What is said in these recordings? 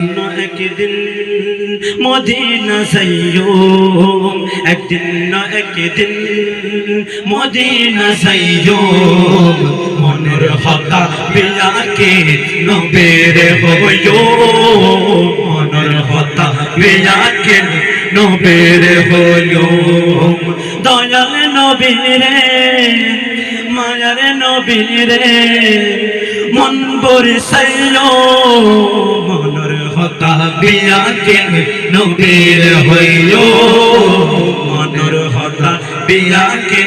একদিন মদিনা যাইও। একদিন না একদিন মদিনা যাইও। মনের হতা বিয়াকে নবের হইও। মনের হতা বিয়াকে নবের হইও। দয়াল নবীরে, মায়ার নবীরে, মন বরসাইল মনের হতা বিয়াকে নবীর হইল? মনের হতা বিয়াকে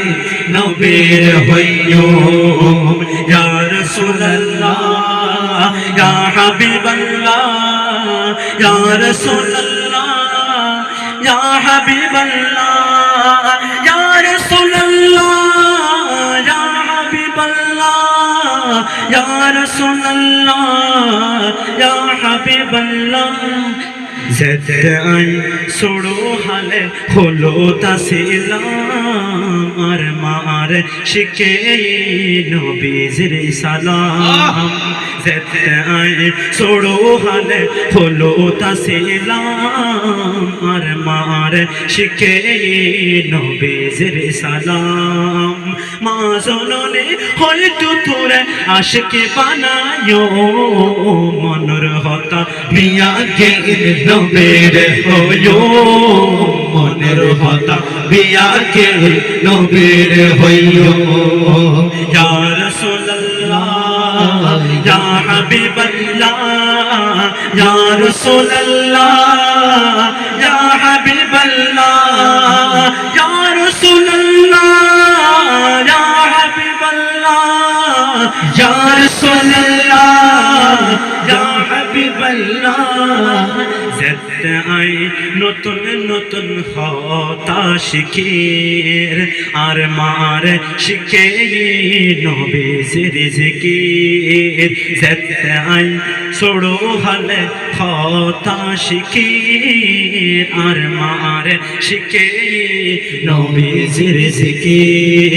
নবীর হইল? ইয়া রাসূলুল্লাহ, ইয়া হাবিবাল্লাহ, ইয়া রাসূলুল্লাহ ইয়া রাসূলুল্লাহ ইয়া হাবিবাল্লাহ আই সোড়ো হালে হলো তাসিলাম আর মার শিখে নবীজির সালাম। যেতে আই সোড়ো হালে হলো তাসিলাম আর মার শিখে নবীজির সালাম। মা জননে, হয়তো তোরে আশকে বানায়ো মনর হতা মিয়া গে নবের হইও মনের হতা, বিয়া গে নবের হইও ইয়া রাসূলুল্লাহ, ইয়া হাবিবাল্লাহ, ইয়া রাসূলুল্লাহ, ইয়া হাবিবাল্লাহ, ইয়া রাসূলুল্লাহ, ইয়া হাবিবাল্লাহ, ইয়া রাসূলুল্লাহ, ইয়া হাবিবাল্লাহ। যেতে আই নতুন নতুন হতা শিখির। আর মার শিখে নবীজির জিকির। যেতে আই ছোড়ো হালে হতা শিখির। আর মার শিখে নবীজির জিকির।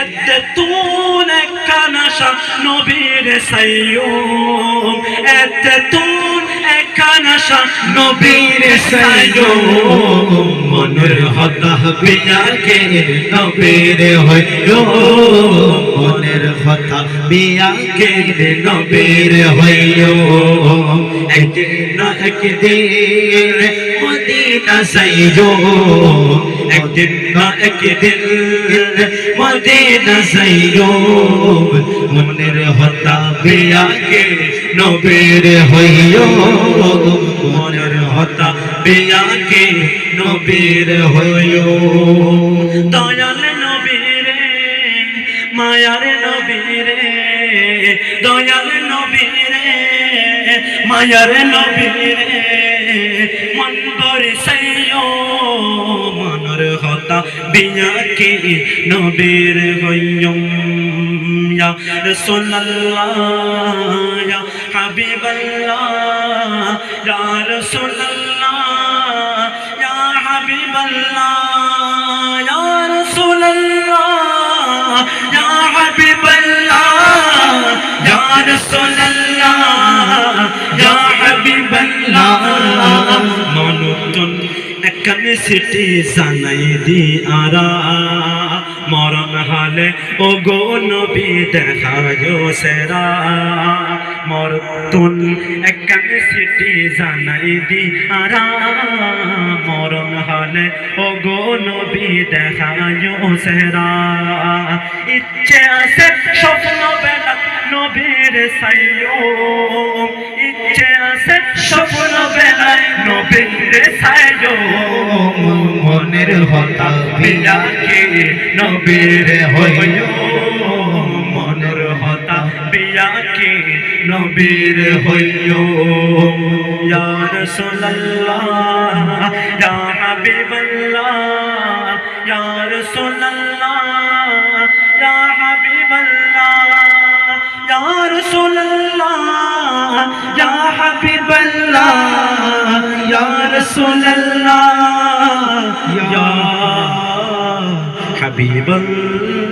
এতে তুন কানাশা নবীর সাইয়ুম। এতে তুন কানাশা নবীর সাইয়ুম মনের হতা বিয়াকে নবীর হইও মনের হতা বিয়াকে নবীর হইও একদিন না একদিন মদিনা যাইও একদিন না একদিন মদিনা নবীর হইও মনের হতা, বিয়াকে নবীর হইও। দয়াল নবীরে, মায়ার নবীরে, দয়াল নবীরে, মায়ার নবীরে, মন বরসাইও মনর হতা, বিয়াকে নবীর হইয়ম ইয়া রাসূলুল্লাহ ইয়া হাবিবাল্লাহ ইয়া রাসূলুল্লাহ ইয়া হাবিবাল্লাহ ইয়া রাসূলুল্লাহ ইয়া হাবিবাল্লাহ ইয়া রাসূলুল্লাহ ইয়া হাবিবাল্লাহ মনতুন একখানে সিটি জানাই দি আরা মরণ হালে ও গো নবী দেখায় সেরা মরতুন একখানে সিটি জানাই দি আরা মরণ হালে ও গো নবী দেখায় সেরা। ইচ্ছে আছে স্বপ্ন বেলা নবীর সাইয়ো ইচ্ছে আছে স্বপ্ন বেলায় নবীর সাইয়ো মনের হতা বিয়াকে নবীর হইও। নবীর হইও ইয়া রাসূলুল্লাহ ইয়া হাবিবাল্লাহ ইয়া রাসূলুল্লাহ ইয়া হাবিবাল্লাহ ইয়া রাসূলুল্লাহ ইয়া হাবিবাল্লাহ ইয়া রাসূলুল্লাহ ইয়া হাবিবাল্লাহ